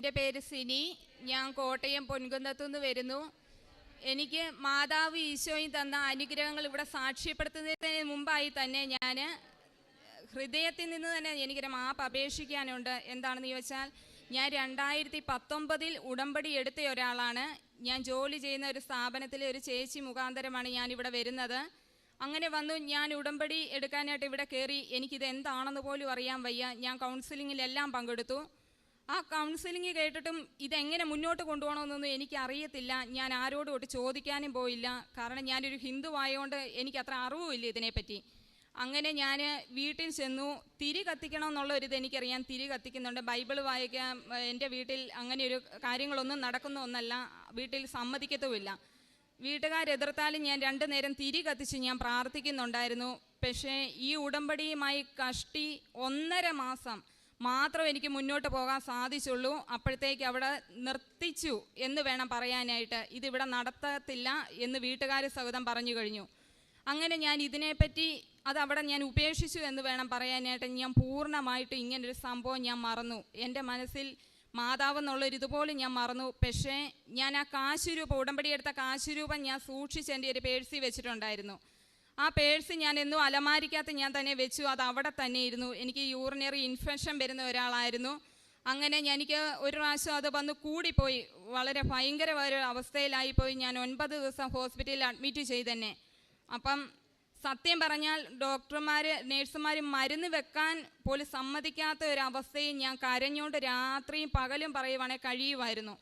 എന്റെ പേര് സിനി. ഞാൻ കോട്ടയം പൊൻകുന്നത്തു നിന്ന് വരുന്നു. എനിക്ക് മാതാവ് ഈശോയും തന്ന അനുഗ്രഹങ്ങൾ ഇവിടെ സാക്ഷ്യപ്പെടുത്തുന്നതിന് മുമ്പായി തന്നെ ഞാൻ ഹൃദയത്തിൽ നിന്ന് തന്നെ എനിക്കൊരു മാപ്പ് അപേക്ഷിക്കാനുണ്ട്. എന്താണെന്ന് ചോദിച്ചാൽ ഞാൻ രണ്ടായിരത്തി പത്തൊമ്പതിൽ ഉടമ്പടി എടുത്ത ഒരാളാണ്. ഞാൻ ജോലി ചെയ്യുന്ന ഒരു സ്ഥാപനത്തിലെ ഒരു ചേച്ചി മുഖാന്തരമാണ് ഞാൻ ഇവിടെ വരുന്നത്. അങ്ങനെ വന്നു ഞാൻ ഉടമ്പടി എടുക്കാനായിട്ട് ഇവിടെ കയറി. എനിക്കിത് എന്താണെന്ന് പോലും അറിയാൻ വയ്യ. ഞാൻ കൗൺസിലിങ്ങിലെല്ലാം പങ്കെടുത്തു. ആ കൗൺസിലിംഗ് കേട്ടിട്ടും ഇതെങ്ങനെ മുന്നോട്ട് കൊണ്ടുപോകണമെന്നൊന്നും എനിക്കറിയത്തില്ല. ഞാൻ ആരോടും ഒട്ട് ചോദിക്കാനും പോയില്ല. കാരണം ഞാനൊരു ഹിന്ദു ആയതുകൊണ്ട് എനിക്ക് അത്ര അറിവുമില്ല ഇതിനെപ്പറ്റി. അങ്ങനെ ഞാൻ വീട്ടിൽ ചെന്നു. തിരി കത്തിക്കണം എന്നുള്ള ഒരു എനിക്കറിയാം തിരി കത്തിക്കുന്നുണ്ട്. ബൈബിൾ വായിക്കാൻ എന്റെ വീട്ടിൽ അങ്ങനെ ഒരു കാര്യങ്ങളൊന്നും നടക്കുന്ന ഒന്നല്ല. വീട്ടിൽ സമ്മതിക്കത്തുമില്ല. വീട്ടുകാരെതിർത്താലും ഞാൻ രണ്ടു നേരം തിരി കത്തിച്ച് ഞാൻ പ്രാർത്ഥിക്കുന്നുണ്ടായിരുന്നു. പക്ഷേ ഈ ഉടമ്പടിയുമായി കഷ്ടി ഒന്നര മാസം മാത്രം എനിക്ക് മുന്നോട്ട് പോകാൻ സാധിച്ചുള്ളൂ. അപ്പോഴത്തേക്ക് അവിടെ നിർത്തിച്ചു എന്ന് വേണം പറയാനായിട്ട്. ഇതിവിടെ നടത്തത്തില്ല എന്ന് വീട്ടുകാർ സഹിതം പറഞ്ഞു കഴിഞ്ഞു. അങ്ങനെ ഞാൻ ഇതിനെപ്പറ്റി അത് അവിടെ ഞാൻ ഉപേക്ഷിച്ചു എന്ന് വേണം പറയാനായിട്ട് ഞാൻ പൂർണമായിട്ട് ഇങ്ങനൊരു സംഭവം ഞാൻ മറന്നു. എന്റെ മനസ്സിൽ മാതാവ് എന്നുള്ളൊരു ഇതുപോലെ ഞാൻ മറന്നു. പക്ഷേ ഞാൻ ആ കാശുരൂപ ഉടമ്പടി എടുത്ത കാശ് ഞാൻ സൂക്ഷിച്ച് എന്റെ ഒരു പേഴ്സി വെച്ചിട്ടുണ്ടായിരുന്നു. ആ പേഴ്സ് ഞാൻ എന്നും അലമാരിക്കകത്ത് ഞാൻ തന്നെ വെച്ചു. അത് അവിടെ തന്നെ ഇരുന്നു. എനിക്ക് യൂറിനറി ഇൻഫെക്ഷൻ വരുന്ന ഒരാളായിരുന്നു. അങ്ങനെ എനിക്ക് ഒരു പ്രാവശ്യം അത് വന്ന് കൂടിപ്പോയി. വളരെ ഭയങ്കര ഒരു അവസ്ഥയിലായിപ്പോയി ഞാൻ ഒൻപത് ദിവസം ഹോസ്പിറ്റലിൽ അഡ്മിറ്റ് ചെയ്തന്നെ അപ്പം സത്യം പറഞ്ഞാൽ ഡോക്ടർമാർ നേഴ്സുമാർ മരുന്ന് വെക്കാൻ പോലും സമ്മതിക്കാത്ത ഒരു അവസ്ഥയിൽ ഞാൻ കരഞ്ഞുകൊണ്ട് രാത്രിയും പകലും പറയുവാണെങ്കിൽ കഴിയുമായിരുന്നു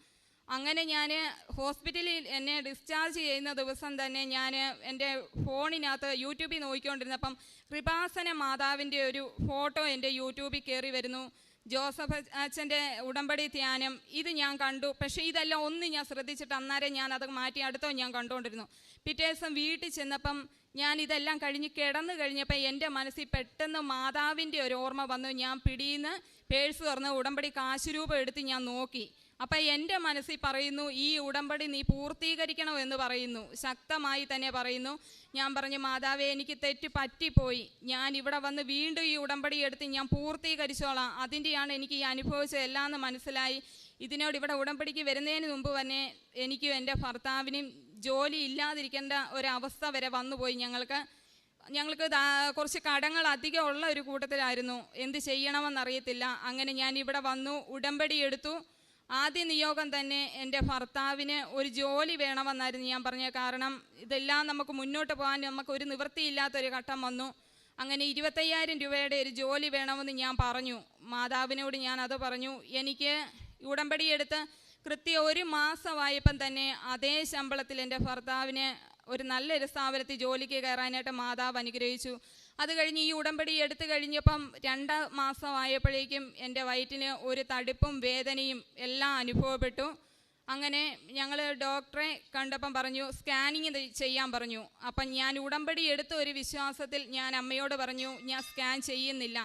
അങ്ങനെ ഞാൻ ഹോസ്പിറ്റലിൽ എന്നെ ഡിസ്ചാർജ് ചെയ്യുന്ന ദിവസം തന്നെ ഞാൻ എന്റെ ഫോണിനകത്ത് യൂട്യൂബിൽ നോക്കിക്കൊണ്ടിരുന്നപ്പം കൃപാസന മാതാവിന്റെ ഒരു ഫോട്ടോ എന്റെ യൂട്യൂബിൽ കയറി വരുന്നു. ജോസഫ് അച്ഛന്റെ ഉടമ്പടി ധ്യാനം ഇത് ഞാൻ കണ്ടു. പക്ഷേ ഇതെല്ലാം ഒന്നും ഞാൻ ശ്രദ്ധിച്ചിട്ട് അന്നേരം ഞാൻ അത് മാറ്റി അടുത്തോ ഞാൻ കണ്ടുകൊണ്ടിരുന്നു. പിറ്റേ ദിവസം വീട്ടിൽ ചെന്നപ്പം ഞാൻ ഇതെല്ലാം കഴിഞ്ഞ് കിടന്നു കഴിഞ്ഞപ്പോൾ എന്റെ മനസ്സിൽ പെട്ടെന്ന് മാതാവിന്റെ ഒരു ഓർമ്മ വന്നു. ഞാൻ പിടിയിൽ നിന്ന് പേഴ്സ് തുറന്ന് ഉടമ്പടി കാശുരൂപം രൂപ എടുത്ത് ഞാൻ നോക്കി. അപ്പം എന്റെ മനസ്സിൽ പറയുന്നു ഈ ഉടമ്പടി നീ പൂർത്തീകരിക്കണം? എന്ന് പറയുന്നു. ശക്തമായി തന്നെ പറയുന്നു. ഞാൻ പറഞ്ഞു മാതാവേ എനിക്ക് തെറ്റ് പറ്റിപ്പോയി. ഞാൻ ഇവിടെ വന്ന് വീണ്ടും ഈ ഉടമ്പടി എടുത്ത് ഞാൻ പൂർത്തീകരിച്ചോളാം. അതിന്റെയാണ് എനിക്ക് ഈ അനുഭവിച്ചത് എല്ലാം മനസ്സിലായി. ഇതിനോട് ഇവിടെ ഉടമ്പടിക്ക് വരുന്നതിന് മുമ്പ് തന്നെ എനിക്കും എന്റെ ഭർത്താവിനും ജോലി ഇല്ലാതിരിക്കേണ്ട ഒരവസ്ഥ വരെ വന്നുപോയി. ഞങ്ങൾക്ക് ഞങ്ങൾക്ക് കുറച്ച് കടങ്ങൾ അധികം ഉള്ള ഒരു കൂട്ടത്തിലായിരുന്നു. എന്ത് ചെയ്യണമെന്നറിയത്തില്ല. അങ്ങനെ ഞാൻ ഇവിടെ വന്നു ഉടമ്പടി എടുത്തു. ആദ്യ നിയോഗം തന്നെ എന്റെ ഭർത്താവിന് ഒരു ജോലി വേണമെന്നായിരുന്നു ഞാൻ പറഞ്ഞത്. കാരണം ഇതെല്ലാം നമുക്ക് മുന്നോട്ട് പോകാൻ നമുക്ക് ഒരു നിവൃത്തിയില്ലാത്തൊരു ഘട്ടം വന്നു. അങ്ങനെ ഇരുപത്തയ്യായിരം രൂപയുടെ ഒരു ജോലി വേണമെന്ന് ഞാൻ പറഞ്ഞു. മാതാവിനോട് ഞാൻ അത് പറഞ്ഞു. എനിക്ക് ഉടമ്പടി എടുത്ത് കൃത്യ ഒരു മാസമായപ്പം തന്നെ അതേ ശമ്പളത്തിൽ എന്റെ ഭർത്താവിന് ഒരു നല്ലൊരു സ്ഥാപനത്തിൽ ജോലിക്ക് കയറാനായിട്ട് മാതാവ് അനുഗ്രഹിച്ചു. അത് കഴിഞ്ഞ് ഈ ഉടമ്പടി എടുത്തു കഴിഞ്ഞപ്പം രണ്ട് മാസമായപ്പോഴേക്കും എന്റെ വയറ്റിന് ഒരു തടിപ്പും വേദനയും എല്ലാം അനുഭവപ്പെട്ടു. അങ്ങനെ ഞങ്ങൾ ഡോക്ടറെ കണ്ടപ്പം പറഞ്ഞു സ്കാനിങ് ചെയ്യാൻ പറഞ്ഞു. അപ്പം ഞാൻ ഉടമ്പടി എടുത്ത ഒരു വിശ്വാസത്തിൽ ഞാൻ അമ്മയോട് പറഞ്ഞു ഞാൻ സ്കാൻ ചെയ്യുന്നില്ല.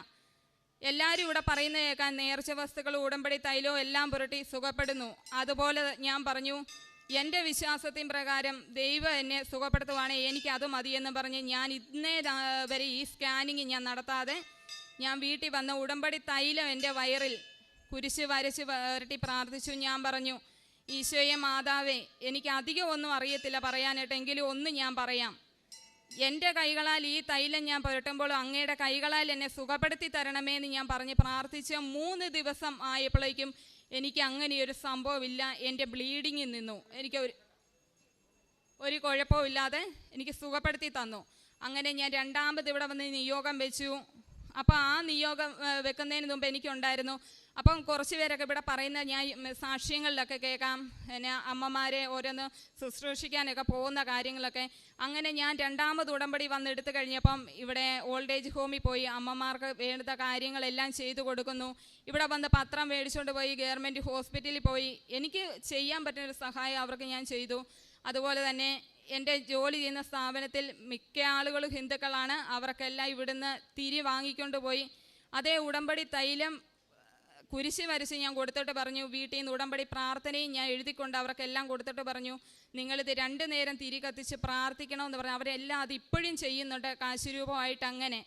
എല്ലാവരും ഇവിടെ പറയുന്ന കേൾക്കാൻ നേർച്ച വസ്തുക്കൾ ഉടമ്പടി തൈലോ എല്ലാം പുരട്ടി സുഖപ്പെടുന്നു. അതുപോലെ ഞാൻ പറഞ്ഞു എന്റെ വിശ്വാസത്തിൻ പ്രകാരം ദൈവം എന്നെ സുഖപ്പെടുത്തുവാണെങ്കിൽ എനിക്ക് അത് മതിയെന്ന് പറഞ്ഞ് ഞാൻ ഇന്നേ വരെ ഈ സ്കാനിങ് ഞാൻ നടത്താതെ ഞാൻ വീട്ടിൽ വന്ന ഉടമ്പടി തൈലം എന്റെ വയറിൽ കുരിശ് വരച്ച് വരട്ടി പ്രാർത്ഥിച്ചു. ഞാൻ പറഞ്ഞു ഈശോയെ മാതാവേ എനിക്ക് അധികം ഒന്നും അറിയത്തില്ല പറയാനായിട്ട് എങ്കിലും ഒന്ന് ഞാൻ പറയാം. എന്റെ കൈകളാൽ ഈ തൈലം ഞാൻ പുരട്ടുമ്പോൾ അങ്ങയുടെ കൈകളാൽ എന്നെ സുഖപ്പെടുത്തി തരണമേ എന്ന് ഞാൻ പറഞ്ഞ് പ്രാർത്ഥിച്ച മൂന്ന് ദിവസം ആയപ്പോഴേക്കും എനിക്ക് അങ്ങനെ അങ്ങനെയൊരു സംഭവമില്ല. എന്റെ ബ്ലീഡിങ്ങിൽ നിന്നു എനിക്ക് ഒരു ഒരു കുഴപ്പമില്ലാതെ എനിക്ക് സുഖപ്പെടുത്തി തന്നു. അങ്ങനെ ഞാൻ രണ്ടാമത് ഇവിടെ വന്ന് നിയോഗം വെച്ചു. അപ്പോൾ ആ നിയോഗം വെക്കുന്നതിന് മുമ്പ് എനിക്കുണ്ടായിരുന്നു അപ്പം കുറച്ച് പേരൊക്കെ ഇവിടെ പറയുന്ന ഞാൻ സാക്ഷ്യങ്ങളിലൊക്കെ കേൾക്കാം. പിന്നെ അമ്മമാരെ ഓരോന്ന് ശുശ്രൂഷിക്കാനൊക്കെ പോകുന്ന കാര്യങ്ങളൊക്കെ. അങ്ങനെ ഞാൻ രണ്ടാമത് ഉടമ്പടി വന്നെടുത്ത് കഴിഞ്ഞപ്പം ഇവിടെ ഓൾഡ് ഏജ് ഹോമിൽ പോയി അമ്മമാർക്ക് വേണ്ട കാര്യങ്ങളെല്ലാം ചെയ്തു കൊടുക്കുന്നു. ഇവിടെ വന്ന് പത്രം മേടിച്ചുകൊണ്ട് പോയി ഗവൺമെന്റ് ഹോസ്പിറ്റലിൽ പോയി. എനിക്ക് ചെയ്യാൻ പറ്റുന്ന ഒരു സഹായം അവർക്ക് ഞാൻ ചെയ്തു. അതുപോലെ തന്നെ എന്റെ ജോലി ചെയ്യുന്ന സ്ഥാപനത്തിൽ മിക്ക ആളുകളും ഹിന്ദുക്കളാണ്. അവർക്കെല്ലാം ഇവിടുന്ന് തിരി വാങ്ങിക്കൊണ്ട് പോയി. അതേ ഉടമ്പടി തൈലം കുരിശ് വരച്ച് ഞാൻ കൊടുത്തിട്ട് പറഞ്ഞു വീട്ടിൽ നിന്ന് ഉടമ്പടി പ്രാർത്ഥനയും ഞാൻ എഴുതിക്കൊണ്ട് അവർക്കെല്ലാം കൊടുത്തിട്ട് പറഞ്ഞു നിങ്ങളിത് രണ്ടു നേരം തിരി കത്തിച്ച് പ്രാർത്ഥിക്കണമെന്ന് പറഞ്ഞു. അവരെല്ലാം അത് ഇപ്പോഴും ചെയ്യുന്നുണ്ട് കാശുരൂപമായിട്ട് അങ്ങനെ.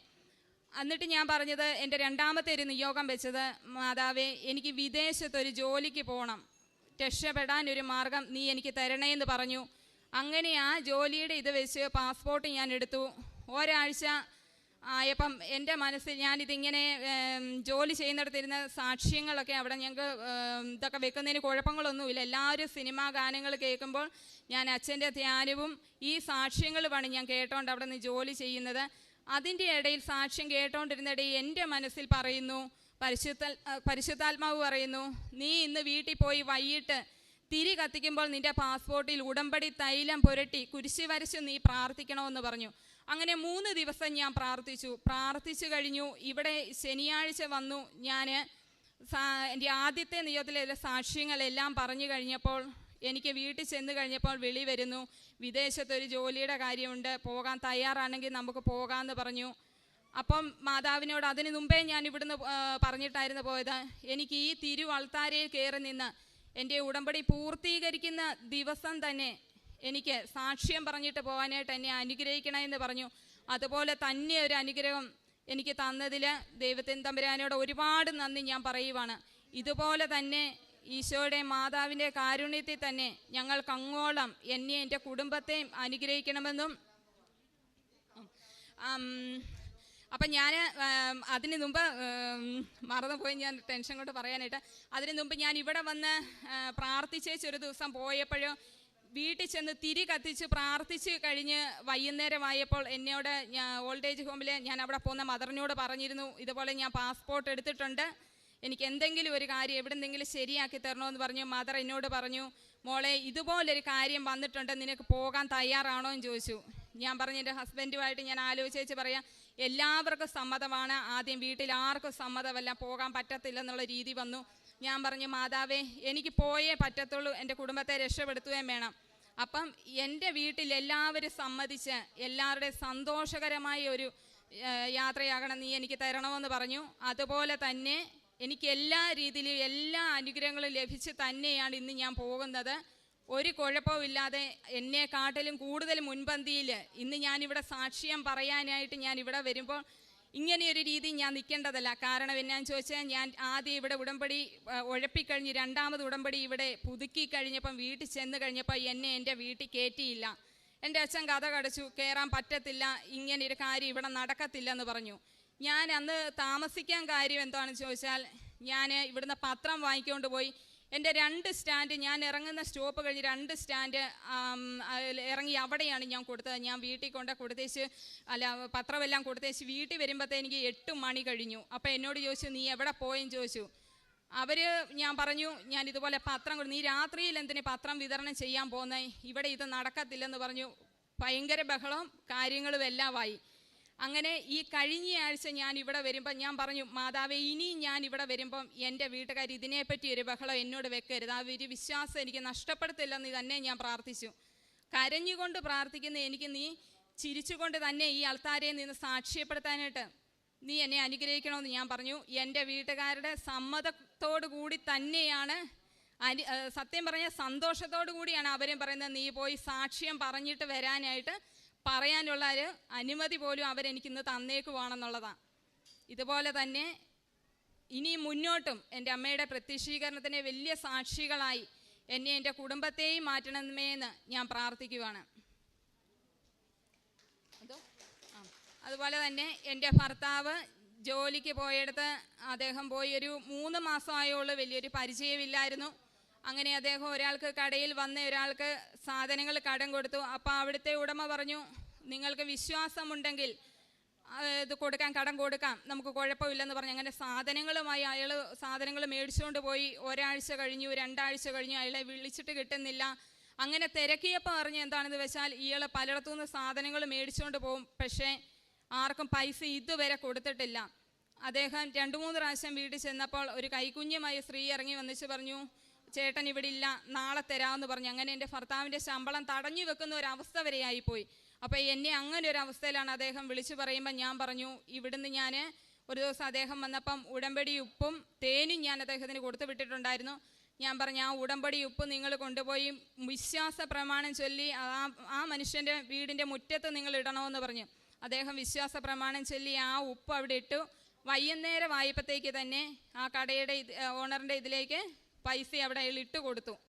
എന്നിട്ട് ഞാൻ പറഞ്ഞത് എന്റെ രണ്ടാമത്തെ ഒരു നിയോഗം വെച്ചത് മാതാവേ എനിക്ക് വിദേശത്തൊരു ജോലിക്ക് പോകണം രക്ഷപ്പെടാൻ ഒരു മാർഗം നീ എനിക്ക് തരണേ എന്ന് പറഞ്ഞു. അങ്ങനെ ആ ജോലിയുടെ ഇത് വെച്ച് പാസ്പോർട്ട് ഞാൻ എടുത്തു. ഒരാഴ്ച ആയപ്പം എന്റെ മനസ്സിൽ ഞാനിതിങ്ങനെ ജോലി ചെയ്യുന്നിടത്തിരുന്ന സാക്ഷ്യങ്ങളൊക്കെ അവിടെ ഞങ്ങൾക്ക് ഇതൊക്കെ വെക്കുന്നതിന് കുഴപ്പങ്ങളൊന്നുമില്ല. എല്ലാവരും സിനിമാ ഗാനങ്ങൾ കേൾക്കുമ്പോൾ ഞാൻ അച്ഛന്റെ ധ്യാനവും ഈ സാക്ഷ്യങ്ങളുമാണ് ഞാൻ കേട്ടോണ്ട് അവിടെ നിന്ന് ജോലി ചെയ്യുന്നത്. അതിന്റെ ഇടയിൽ സാക്ഷ്യം കേട്ടോണ്ടിരുന്നിടയിൽ എന്റെ മനസ്സിൽ പറയുന്നു പരിശുദ്ധ പരിശുദ്ധാത്മാവ് പറയുന്നു നീ ഇന്ന് വീട്ടിൽ പോയി വൈകിട്ട് തിരി കത്തിക്കുമ്പോൾ നിന്റെ പാസ്പോർട്ടിൽ ഉടമ്പടി തൈലം പുരട്ടി കുരിശി വരച്ച് നീ പ്രാർത്ഥിക്കണമെന്ന് പറഞ്ഞു. അങ്ങനെ മൂന്ന് ദിവസം ഞാൻ പ്രാർത്ഥിച്ചു. പ്രാർത്ഥിച്ചു കഴിഞ്ഞു. ഇവിടെ ശനിയാഴ്ച വന്നു. ഞാൻ എന്റെ ആദ്യത്തെ നിയോഗത്തിലെ സാക്ഷ്യങ്ങളെല്ലാം പറഞ്ഞു കഴിഞ്ഞപ്പോൾ എനിക്ക് വീട്ടിൽ ചെന്ന് കഴിഞ്ഞപ്പോൾ വിളി വരുന്നു. വിദേശത്തൊരു ജോലിയുടെ കാര്യമുണ്ട്. പോകാൻ തയ്യാറാണെങ്കിൽ നമുക്ക് പോകാമെന്ന് പറഞ്ഞു. അപ്പം മാതാവിനോട് അതിന് മുമ്പേ ഞാൻ ഇവിടുന്ന് പറഞ്ഞിട്ടായിരുന്നു പോയത്. എനിക്ക് ഈ തിരുവൾത്താരയിൽ കയറി നിന്ന് എന്റെ ഉടമ്പടി പൂർത്തീകരിക്കുന്ന ദിവസം തന്നെ എനിക്ക് സാക്ഷ്യം പറഞ്ഞിട്ട് പോകാനായിട്ട് എന്നെ അനുഗ്രഹിക്കണമെന്ന് പറഞ്ഞു. അതുപോലെ തന്നെ ഒരു അനുഗ്രഹം എനിക്ക് തന്നതിൽ ദൈവത്തിൻ തമ്പുരാനോട് ഒരുപാട് നന്ദി ഞാൻ പറയുവാണ്. ഇതുപോലെ തന്നെ ഈശോയുടെ മാതാവിന്റെ കാരുണ്യത്തിൽ തന്നെ ഞങ്ങൾക്ക് അങ്ങോളം എന്നെ എന്റെ കുടുംബത്തെയും അനുഗ്രഹിക്കണമെന്നും അപ്പം ഞാൻ അതിന് മുമ്പ് മറന്നുപോയി ഞാൻ ടെൻഷൻ കൊണ്ട് പറയാനായിട്ട്. അതിന് മുമ്പ് ഞാൻ ഇവിടെ വന്ന് പ്രാർത്ഥിച്ചേച്ചൊരു ദിവസം പോയപ്പോഴും വീട്ടിൽ ചെന്ന് തിരി കത്തിച്ച് പ്രാർത്ഥിച്ച് കഴിഞ്ഞ് വൈകുന്നേരമായപ്പോൾ എന്നോട് ഞാൻ ഓൾഡ് ഏജ് ഹോമിൽ ഞാൻ അവിടെ പോകുന്ന മദറിനോട് പറഞ്ഞിരുന്നു ഇതുപോലെ ഞാൻ പാസ്പോർട്ട് എടുത്തിട്ടുണ്ട് എനിക്ക് എന്തെങ്കിലും ഒരു കാര്യം എവിടെന്തെങ്കിലും ശരിയാക്കി തരണമെന്ന് പറഞ്ഞു. മദർ എന്നോട് പറഞ്ഞു മോളെ ഇതുപോലൊരു കാര്യം വന്നിട്ടുണ്ട് നിനക്ക് പോകാൻ തയ്യാറാണോ? എന്ന് ചോദിച്ചു. ഞാൻ പറഞ്ഞു എന്റെ ഹസ്ബൻഡുമായിട്ട് ഞാൻ ആലോചിച്ച് പറയാം എല്ലാവർക്കും സമ്മതമാണ്. ആദ്യം വീട്ടിൽ ആർക്കും സമ്മതമല്ല പോകാൻ പറ്റത്തില്ല എന്നുള്ള രീതി വന്നു. ഞാൻ പറഞ്ഞു മാതാവേ എനിക്ക് പോയേ പറ്റത്തുള്ളൂ എന്റെ കുടുംബത്തെ രക്ഷപ്പെടുത്തുകയും വേണം. അപ്പം എന്റെ വീട്ടിൽ എല്ലാവരും സമ്മതിച്ച് എല്ലാവരുടെയും സന്തോഷകരമായ ഒരു യാത്രയാകണം നീ എനിക്ക് തരണമെന്ന് പറഞ്ഞു. അതുപോലെ തന്നെ എനിക്ക് എല്ലാ രീതിയിലും എല്ലാ അനുഗ്രഹങ്ങളും ലഭിച്ച് തന്നെയാണ് ഇന്ന് ഞാൻ പോകുന്നത്. ഒരു കുഴപ്പമില്ലാതെ എന്നെ കാട്ടിലും കൂടുതൽ മുൻപന്തിയിൽ ഇന്ന് ഞാനിവിടെ സാക്ഷ്യം പറയാനായിട്ട് ഞാൻ ഇവിടെ വരുമ്പോൾ ഇങ്ങനെയൊരു രീതി ഞാൻ നിൽക്കേണ്ടതല്ല. കാരണം എന്നാന്ന് ചോദിച്ചാൽ ഞാൻ ആദ്യം ഇവിടെ ഉടമ്പടി ഉഴപ്പിക്കഴിഞ്ഞ് രണ്ടാമത് ഉടമ്പടി ഇവിടെ പുതുക്കി കഴിഞ്ഞപ്പം വീട്ടിൽ ചെന്ന് കഴിഞ്ഞപ്പോൾ എന്നെ എന്റെ വീട്ടിൽ കയറ്റിയില്ല. എന്റെ അച്ഛൻ കഥ കടച്ചു കയറാൻ പറ്റത്തില്ല ഇങ്ങനെ ഒരു കാര്യം ഇവിടെ നടക്കത്തില്ല എന്ന് പറഞ്ഞു. ഞാൻ അന്ന് താമസിക്കാൻ കാര്യം എന്താണെന്ന് ചോദിച്ചാൽ ഞാൻ ഇവിടുന്ന് പത്രം വാങ്ങിക്കൊണ്ട് പോയി എന്റെ രണ്ട് സ്റ്റാൻഡ് ഞാൻ ഇറങ്ങുന്ന സ്റ്റോപ്പ് കഴിഞ്ഞ് രണ്ട് സ്റ്റാൻഡ് ഇറങ്ങി അവിടെയാണ് ഞാൻ കൊടുത്തത്. ഞാൻ വീട്ടിൽ കൊണ്ട് കൊടുത്തേച്ച് അല്ല പത്രമെല്ലാം കൊടുത്തേച്ച് വീട്ടിൽ വരുമ്പോഴത്തേ എനിക്ക് എട്ട് മണി കഴിഞ്ഞു. അപ്പോൾ എന്നോട് ചോദിച്ചു നീ എവിടെ പോയെന്ന് ചോദിച്ചു? അവർ ഞാൻ പറഞ്ഞു ഞാൻ ഇതുപോലെ പത്രം നീ രാത്രിയിൽ എന്തിന് പത്രം വിതരണം ചെയ്യാൻ പോകുന്നേ ഇവിടെ ഇത് നടക്കത്തില്ലെന്ന് പറഞ്ഞു. ഭയങ്കര ബഹളവും കാര്യങ്ങളും എല്ലാമായി. അങ്ങനെ ഈ കഴിഞ്ഞയാഴ്ച ഞാൻ ഇവിടെ വരുമ്പോൾ ഞാൻ പറഞ്ഞു മാതാവേ ഇനിയും ഞാൻ ഇവിടെ വരുമ്പം എന്റെ വീട്ടുകാർ ഇതിനെപ്പറ്റി ഒരു ബഹളം എന്നോട് വെക്കരുത്. ആ ഒരു വിശ്വാസം എനിക്ക് നഷ്ടപ്പെടുത്തില്ലെന്ന് തന്നെ ഞാൻ പ്രാർത്ഥിച്ചു. കരഞ്ഞുകൊണ്ട് പ്രാർത്ഥിക്കുന്ന എനിക്ക് നീ ചിരിച്ചുകൊണ്ട് തന്നെ ഈ അൾത്താരയിൽ നിന്ന് സാക്ഷ്യപ്പെടുത്താനായിട്ട് നീ എന്നെ അനുഗ്രഹിക്കണമെന്ന് ഞാൻ പറഞ്ഞു. എന്റെ വീട്ടുകാരുടെ സമ്മതത്തോടു കൂടി തന്നെയാണ് അനു സത്യം പറഞ്ഞ സന്തോഷത്തോടു കൂടിയാണ് അവരും പറയുന്നത്. നീ പോയി സാക്ഷ്യം പറഞ്ഞിട്ട് വരാനായിട്ട് പറയാനുള്ള ഒരു അനുമതി പോലും അവരെനിക്കിന്ന് തന്നേക്കുവാണെന്നുള്ളതാണ് ഇതുപോലെ തന്നെ ഇനി മുന്നോട്ടും എന്റെ അമ്മയുടെ പ്രത്യക്ഷീകരണത്തിന് വലിയ സാക്ഷികളായി എന്നെ എന്റെ കുടുംബത്തെയും മാറ്റണമേന്ന് ഞാൻ പ്രാർത്ഥിക്കുവാണ്. അതോ? അതുപോലെ തന്നെ എന്റെ ഭർത്താവ് ജോലിക്ക് പോയെടുത്ത് അദ്ദേഹം പോയി ഒരു മൂന്ന് മാസമായുള്ളൂ വലിയൊരു പരിചയമില്ലായിരുന്നു. അങ്ങനെ അദ്ദേഹം ഒരാൾക്ക് കടയിൽ വന്ന ഒരാൾക്ക് സാധനങ്ങൾ കടം കൊടുത്തു. അപ്പോൾ അവിടുത്തെ ഉടമ പറഞ്ഞു നിങ്ങൾക്ക് വിശ്വാസമുണ്ടെങ്കിൽ ഇത് കൊടുക്കാൻ കടം കൊടുക്കാം. നമുക്ക് കുഴപ്പമില്ലെന്ന് പറഞ്ഞു. അങ്ങനെ സാധനങ്ങളുമായി അയാൾ സാധനങ്ങൾ മേടിച്ചുകൊണ്ട് പോയി. ഒരാഴ്ച കഴിഞ്ഞു രണ്ടാഴ്ച കഴിഞ്ഞു അയാളെ വിളിച്ചിട്ട് കിട്ടുന്നില്ല. അങ്ങനെ തിരക്കിയപ്പോൾ അറിഞ്ഞ് എന്താണെന്ന് വെച്ചാൽ ഇയാൾ പലയിടത്തുനിന്ന് സാധനങ്ങൾ മേടിച്ചുകൊണ്ട് പോകും. പക്ഷേ ആർക്കും പൈസ ഇതുവരെ കൊടുത്തിട്ടില്ല. അദ്ദേഹം രണ്ട് മൂന്ന് പ്രാവശ്യം വീട്ടിൽ ചെന്നപ്പോൾ ഒരു കൈക്കുഞ്ഞുമായി സ്ത്രീ ഇറങ്ങി വന്നിച്ച് പറഞ്ഞു ചേട്ടൻ ഇവിടെ ഇല്ല നാളെ തരാമെന്ന് പറഞ്ഞു. അങ്ങനെ എന്റെ ഭർത്താവിന്റെ ശമ്പളം തടഞ്ഞു വെക്കുന്ന ഒരു അവസ്ഥ വരെ ആയിപ്പോയി അപ്പോൾ എന്നെ അങ്ങനെ ഒരു അവസ്ഥയിലാണ് അദ്ദേഹം വിളിച്ചു പറയുമ്പോൾ ഞാൻ പറഞ്ഞു ഇവിടുന്ന് ഞാൻ ഒരു ദിവസം അദ്ദേഹം വന്നപ്പം ഉടമ്പടി ഉപ്പും തേനും ഞാൻ അദ്ദേഹത്തിന് കൊടുത്തു വിട്ടിട്ടുണ്ടായിരുന്നു. ഞാൻ പറഞ്ഞു ആ ഉടമ്പടി ഉപ്പ് നിങ്ങൾ കൊണ്ടുപോയി വിശ്വാസ പ്രമാണം ചൊല്ലി ആ ആ മനുഷ്യന്റെ വീടിന്റെ മുറ്റത്ത് നിങ്ങൾ ഇടണമെന്ന് പറഞ്ഞു. അദ്ദേഹം വിശ്വാസ പ്രമാണം ചൊല്ലി ആ ഉപ്പ് അവിടെ ഇട്ടു. വൈകുന്നേരം ആയപ്പോഴത്തേക്ക് തന്നെ ആ കടയുടെ ഇത് ഓണറിന്റെ ഇതിലേക്ക് പൈസ അവിടെ അയാൾ ഇട്ട് കൊടുത്തു.